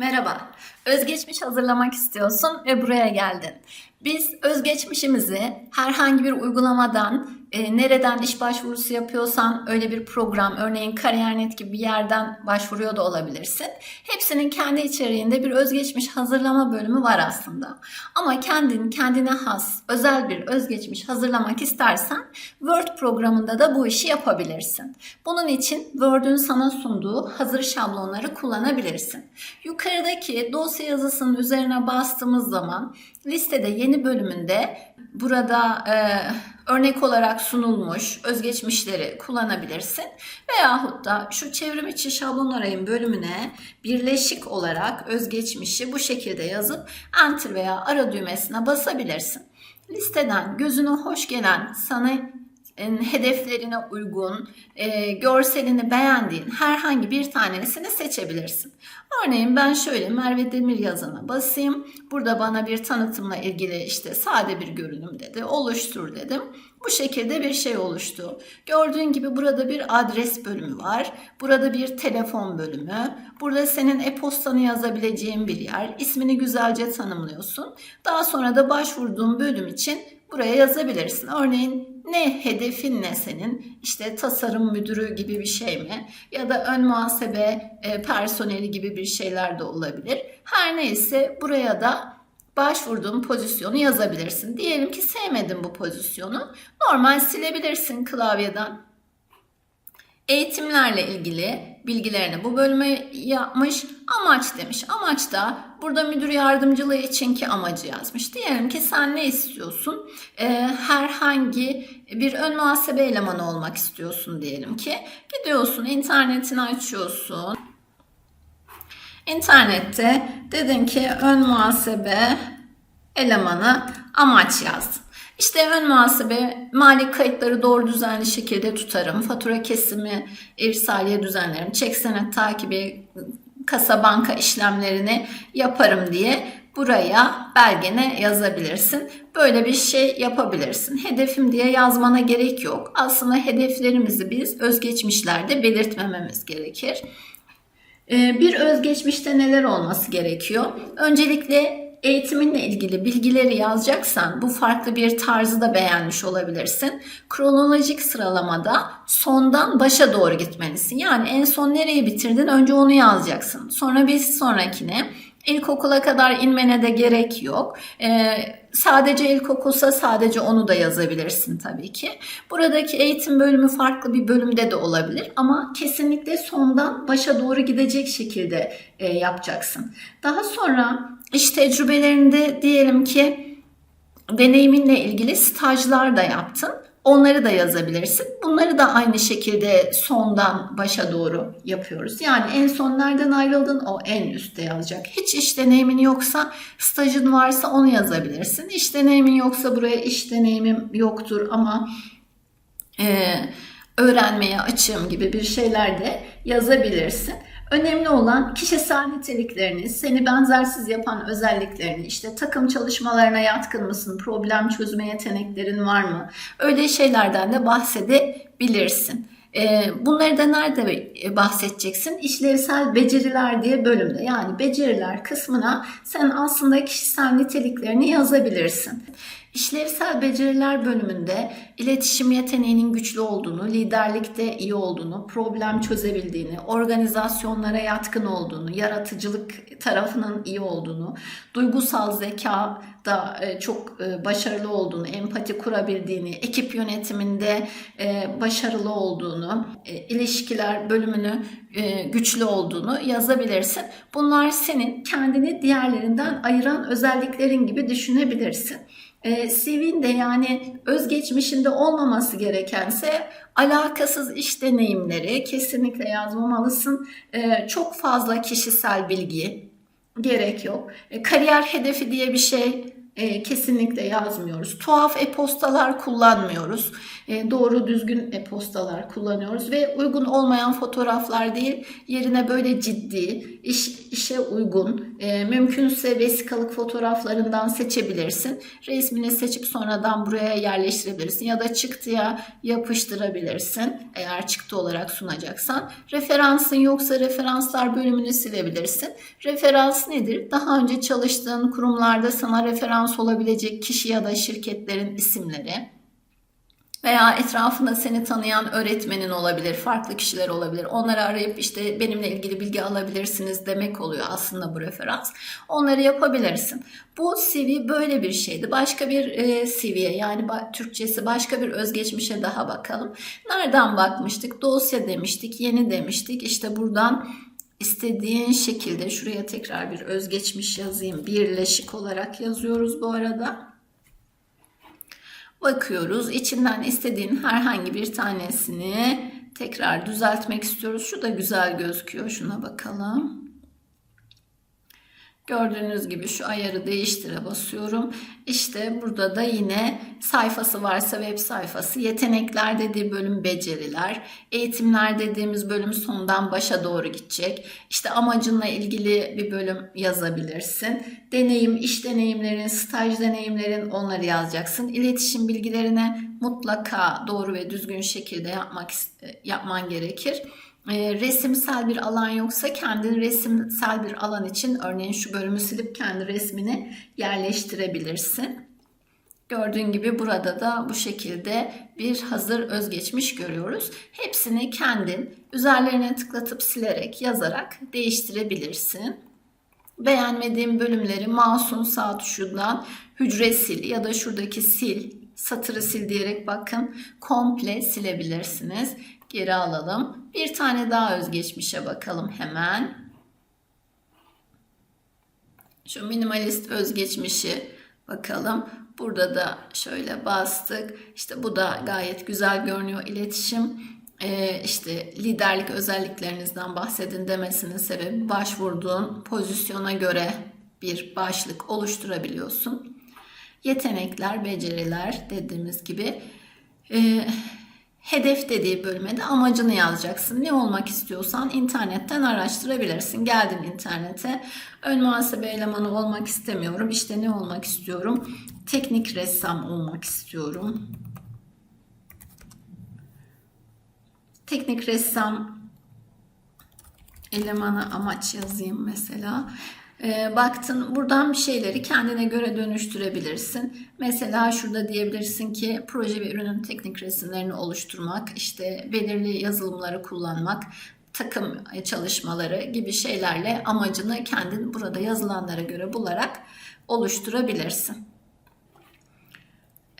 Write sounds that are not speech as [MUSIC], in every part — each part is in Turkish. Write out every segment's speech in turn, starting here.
Merhaba. Özgeçmiş hazırlamak istiyorsun ve buraya geldin. Biz özgeçmişimizi herhangi bir uygulamadan, e, nereden iş başvurusu yapıyorsan öyle bir program, örneğin Kariyer.net gibi bir yerden başvuruyor da olabilirsin. Hepsinin kendi içeriğinde bir özgeçmiş hazırlama bölümü var aslında. Ama kendin kendine has, özel bir özgeçmiş hazırlamak istersen Word programında da bu işi yapabilirsin. Bunun için Word'ün sana sunduğu hazır şablonları kullanabilirsin. Yukarıdaki dosya yazısının üzerine bastığımız zaman listede yeni bölümünde burada e, örnek olarak sunulmuş özgeçmişleri kullanabilirsin. Veyahut da şu çevrim içi şablon arayın bölümüne birleşik olarak özgeçmişi bu şekilde yazıp enter veya ara düğmesine basabilirsin. Listeden gözüne hoş gelen sana hedeflerine uygun, e, görselini beğendiğin herhangi bir tanesini seçebilirsin. Örneğin ben şöyle Merve Demir yazana basayım. Burada bana bir tanıtımla ilgili işte sade bir görünüm dedi. Oluştur dedim. Bu şekilde bir şey oluştu. Gördüğün gibi burada bir adres bölümü var. Burada bir telefon bölümü. Burada senin e-postanı yazabileceğin bir yer. İsmini güzelce tanımlıyorsun. Daha sonra da başvurduğun bölüm için buraya yazabilirsin. Örneğin ne hedefin ne senin? İşte tasarım müdürü gibi bir şey mi? Ya da ön muhasebe e, personeli gibi bir şeyler de olabilir. Her neyse buraya da başvurduğun pozisyonu yazabilirsin. Diyelim ki sevmedin bu pozisyonu. Normal silebilirsin klavyeden. Eğitimlerle ilgili bilgilerini bu bölüme yapmış. Amaç demiş. Amaç da burada müdür yardımcılığı içinki amacı yazmış. Diyelim ki sen ne istiyorsun? Ee, herhangi bir ön muhasebe elemanı olmak istiyorsun diyelim ki. Gidiyorsun internetini açıyorsun. İnternette dedin ki ön muhasebe elemanı amaç yazdın. İşte ön muhasebe, mali kayıtları doğru düzenli şekilde tutarım. Fatura kesimi, irsaliye düzenlerim, çek senet takibi, kasa banka işlemlerini yaparım diye buraya belgene yazabilirsin. Böyle bir şey yapabilirsin. Hedefim diye yazmana gerek yok. Aslında hedeflerimizi biz özgeçmişlerde belirtmememiz gerekir. Ee, Bir özgeçmişte neler olması gerekiyor? Öncelikle eğitiminle ilgili bilgileri yazacaksan bu farklı bir tarzı da beğenmiş olabilirsin. Kronolojik sıralamada sondan başa doğru gitmelisin. Yani en son nereyi bitirdin önce onu yazacaksın. Sonra bir sonrakine İlkokula kadar inmene de gerek yok. Ee, sadece ilkokulsa sadece onu da yazabilirsin tabii ki. Buradaki eğitim bölümü farklı bir bölümde de olabilir ama kesinlikle sondan başa doğru gidecek şekilde e, yapacaksın. Daha sonra iş tecrübelerinde diyelim ki deneyiminle ilgili stajlar da yaptın. Onları da yazabilirsin. Bunları da aynı şekilde sondan başa doğru yapıyoruz. Yani en son nereden ayrıldın o en üstte yazacak. Hiç iş deneyimin yoksa stajın varsa onu yazabilirsin. İş deneyimin yoksa buraya iş deneyimim yoktur ama e, öğrenmeye açığım gibi bir şeyler de yazabilirsin. Önemli olan kişisel niteliklerini, seni benzersiz yapan özelliklerini, işte takım çalışmalarına yatkın mısın, problem çözme yeteneklerin var mı? Öyle şeylerden de bahsedebilirsin. Ee, Bunları da nerede bahsedeceksin? İşlevsel beceriler diye bölümde. Yani beceriler kısmına sen aslında kişisel niteliklerini yazabilirsin. İşlevsel beceriler bölümünde iletişim yeteneğinin güçlü olduğunu, liderlikte iyi olduğunu, problem çözebildiğini, organizasyonlara yatkın olduğunu, yaratıcılık tarafının iyi olduğunu, duygusal zeka da e, çok e, başarılı olduğunu, empati kurabildiğini, ekip yönetiminde e, başarılı olduğunu, ilişkiler bölümünü güçlü olduğunu yazabilirsin. Bunlar senin kendini diğerlerinden ayıran özelliklerin gibi düşünebilirsin. CV'nde yani özgeçmişinde olmaması gerekense alakasız iş deneyimleri kesinlikle yazmamalısın. Çok fazla kişisel bilgi gerek yok. Kariyer hedefi diye bir şey e, kesinlikle yazmıyoruz. Tuhaf e-postalar kullanmıyoruz. E, doğru düzgün e-postalar kullanıyoruz ve uygun olmayan fotoğraflar değil, yerine böyle ciddi, iş, işe uygun, e, mümkünse vesikalık fotoğraflarından seçebilirsin. Resmini seçip sonradan buraya yerleştirebilirsin ya da çıktıya yapıştırabilirsin eğer çıktı olarak sunacaksan. Referansın yoksa referanslar bölümünü silebilirsin. Referans nedir? Daha önce çalıştığın kurumlarda sana referans olabilecek kişi ya da şirketlerin isimleri veya etrafında seni tanıyan öğretmenin olabilir, farklı kişiler olabilir. Onları arayıp işte benimle ilgili bilgi alabilirsiniz demek oluyor aslında bu referans. Onları yapabilirsin. Bu CV böyle bir şeydi. Başka bir e, CV'ye yani Türkçesi başka bir özgeçmişe daha bakalım. Nereden bakmıştık? Dosya demiştik, yeni demiştik. İşte buradan istediğin şekilde şuraya tekrar bir özgeçmiş yazayım. Birleşik olarak yazıyoruz bu arada. Bakıyoruz. İçinden istediğin herhangi bir tanesini tekrar düzeltmek istiyoruz. Şu da güzel gözüküyor. Şuna bakalım. Gördüğünüz gibi şu ayarı değiştire basıyorum. İşte burada da yine sayfası varsa web sayfası, yetenekler dediği bölüm beceriler, eğitimler dediğimiz bölüm sondan başa doğru gidecek. İşte amacınla ilgili bir bölüm yazabilirsin. Deneyim, iş deneyimlerin, staj deneyimlerin onları yazacaksın. İletişim bilgilerine mutlaka doğru ve düzgün şekilde yapmak yapman gerekir e, resimsel bir alan yoksa kendin resimsel bir alan için örneğin şu bölümü silip kendi resmini yerleştirebilirsin. Gördüğün gibi burada da bu şekilde bir hazır özgeçmiş görüyoruz. Hepsini kendin üzerlerine tıklatıp silerek yazarak değiştirebilirsin. Beğenmediğin bölümleri mouse'un sağ tuşundan hücre sil ya da şuradaki sil, satırı sil diyerek bakın komple silebilirsiniz. Geri alalım. Bir tane daha özgeçmişe bakalım hemen. Şu minimalist özgeçmişi bakalım. Burada da şöyle bastık. İşte bu da gayet güzel görünüyor iletişim. Ee, işte liderlik özelliklerinizden bahsedin demesinin sebebi başvurduğun pozisyona göre bir başlık oluşturabiliyorsun. Yetenekler, beceriler dediğimiz gibi. Ee, Hedef dediği bölüme de amacını yazacaksın. Ne olmak istiyorsan internetten araştırabilirsin. Geldin internete. Ön muhasebe elemanı olmak istemiyorum. İşte ne olmak istiyorum? Teknik ressam olmak istiyorum. Teknik ressam elemanı amaç yazayım mesela. E, baktın buradan bir şeyleri kendine göre dönüştürebilirsin. Mesela şurada diyebilirsin ki proje ve ürünün teknik resimlerini oluşturmak, işte belirli yazılımları kullanmak, takım çalışmaları gibi şeylerle amacını kendin burada yazılanlara göre bularak oluşturabilirsin.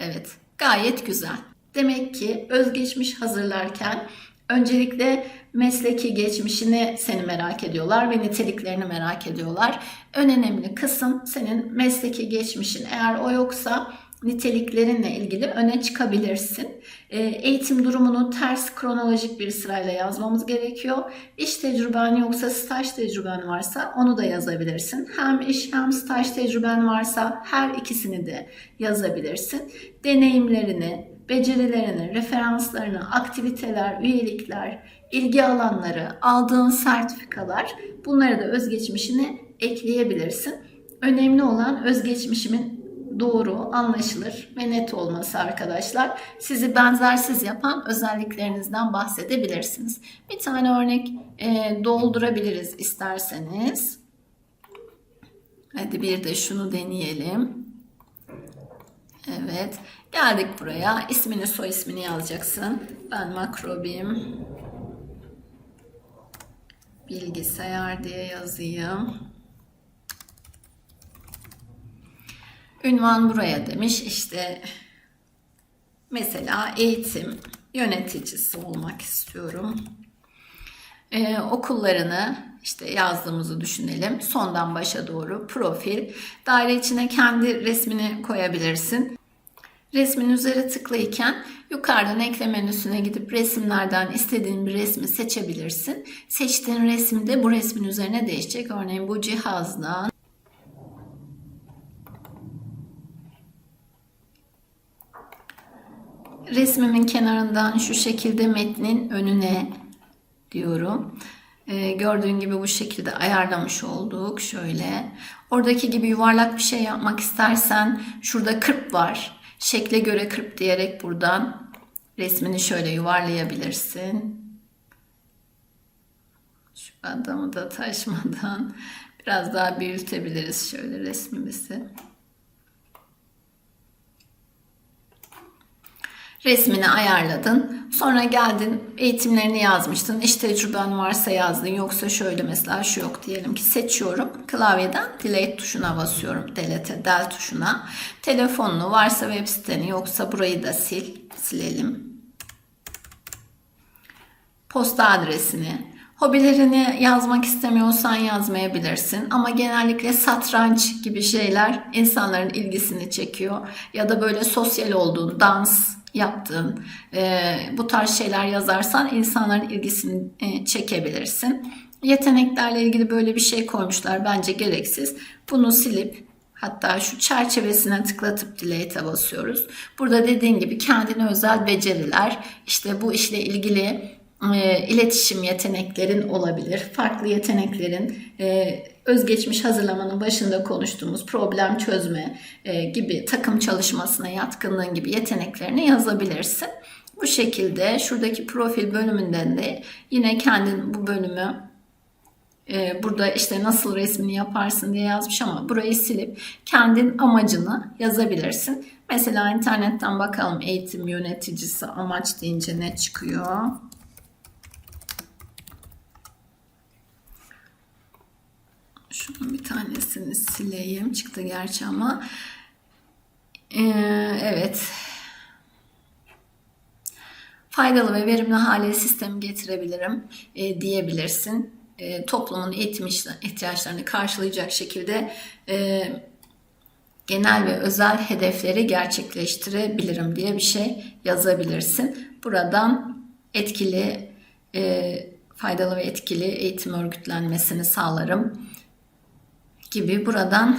Evet, gayet güzel. Demek ki özgeçmiş hazırlarken öncelikle mesleki geçmişini seni merak ediyorlar ve niteliklerini merak ediyorlar. En önemli kısım senin mesleki geçmişin. Eğer o yoksa niteliklerinle ilgili öne çıkabilirsin. E, eğitim durumunu ters kronolojik bir sırayla yazmamız gerekiyor. İş tecrüben yoksa staj tecrüben varsa onu da yazabilirsin. Hem iş hem staj tecrüben varsa her ikisini de yazabilirsin. Deneyimlerini, becerilerini, referanslarını, aktiviteler, üyelikler, ilgi alanları, aldığın sertifikalar bunları da özgeçmişine ekleyebilirsin. Önemli olan özgeçmişimin doğru, anlaşılır ve net olması arkadaşlar. Sizi benzersiz yapan özelliklerinizden bahsedebilirsiniz. Bir tane örnek e, doldurabiliriz isterseniz. Hadi bir de şunu deneyelim. Evet. Geldik buraya. İsmini soy ismini yazacaksın. Ben makrobim bilgisayar diye yazayım. Ünvan buraya demiş. İşte mesela eğitim yöneticisi olmak istiyorum. Ee, okullarını işte yazdığımızı düşünelim. Sondan başa doğru profil. Daire içine kendi resmini koyabilirsin. Resmin üzeri tıklayken yukarıdan ekle menüsüne gidip resimlerden istediğin bir resmi seçebilirsin. Seçtiğin resim de bu resmin üzerine değişecek. Örneğin bu cihazdan resmimin kenarından şu şekilde metnin önüne diyorum. Ee, gördüğün gibi bu şekilde ayarlamış olduk. Şöyle. Oradaki gibi yuvarlak bir şey yapmak istersen şurada kırp var. Şekle göre kırp diyerek buradan resmini şöyle yuvarlayabilirsin. Şu adamı da taşmadan [LAUGHS] biraz daha büyütebiliriz şöyle resmimizi. Resmini ayarladın. Sonra geldin eğitimlerini yazmıştın. İş tecrüben varsa yazdın. Yoksa şöyle mesela şu yok diyelim ki seçiyorum. Klavyeden delete tuşuna basıyorum. Delete, del tuşuna. Telefonunu varsa web siteni yoksa burayı da sil. Silelim. Posta adresini. Hobilerini yazmak istemiyorsan yazmayabilirsin ama genellikle satranç gibi şeyler insanların ilgisini çekiyor ya da böyle sosyal olduğun, dans yaptığın e, bu tarz şeyler yazarsan insanların ilgisini e, çekebilirsin. Yeteneklerle ilgili böyle bir şey koymuşlar bence gereksiz. Bunu silip hatta şu çerçevesine tıklatıp delete'e basıyoruz. Burada dediğin gibi kendine özel beceriler, işte bu işle ilgili e, iletişim yeteneklerin olabilir. Farklı yeteneklerin e, özgeçmiş hazırlamanın başında konuştuğumuz problem çözme e, gibi takım çalışmasına yatkınlığın gibi yeteneklerini yazabilirsin. Bu şekilde şuradaki profil bölümünden de yine kendin bu bölümü e, burada işte nasıl resmini yaparsın diye yazmış ama burayı silip kendin amacını yazabilirsin. Mesela internetten bakalım eğitim yöneticisi amaç deyince ne çıkıyor? Şunun bir tanesini sileyim. Çıktı gerçi ama. Ee, evet. Faydalı ve verimli hale sistemi getirebilirim e, diyebilirsin. E, toplumun eğitim ihtiyaçlarını karşılayacak şekilde e, genel ve özel hedefleri gerçekleştirebilirim diye bir şey yazabilirsin. Buradan etkili, e, faydalı ve etkili eğitim örgütlenmesini sağlarım gibi buradan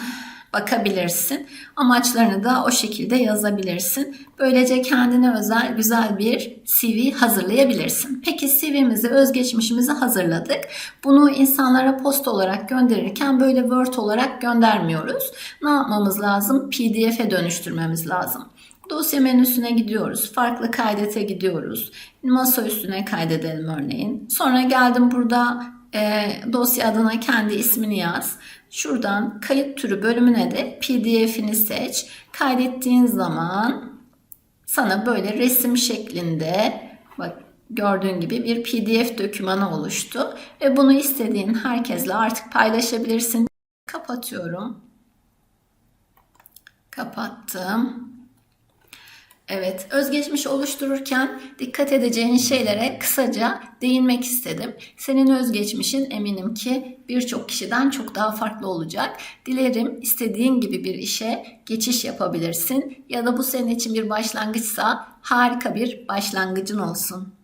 bakabilirsin. Amaçlarını da o şekilde yazabilirsin. Böylece kendine özel güzel bir CV hazırlayabilirsin. Peki CV'mizi, özgeçmişimizi hazırladık. Bunu insanlara post olarak gönderirken böyle Word olarak göndermiyoruz. Ne yapmamız lazım? PDF'e dönüştürmemiz lazım. Dosya menüsüne gidiyoruz. Farklı kaydete gidiyoruz. Masa üstüne kaydedelim örneğin. Sonra geldim burada e, dosya adına kendi ismini yaz. Şuradan kayıt türü bölümüne de PDF'ini seç. Kaydettiğin zaman sana böyle resim şeklinde bak gördüğün gibi bir PDF dokümanı oluştu ve bunu istediğin herkesle artık paylaşabilirsin. Kapatıyorum. Kapattım. Evet, özgeçmiş oluştururken dikkat edeceğin şeylere kısaca değinmek istedim. Senin özgeçmişin eminim ki birçok kişiden çok daha farklı olacak. Dilerim istediğin gibi bir işe geçiş yapabilirsin ya da bu senin için bir başlangıçsa harika bir başlangıcın olsun.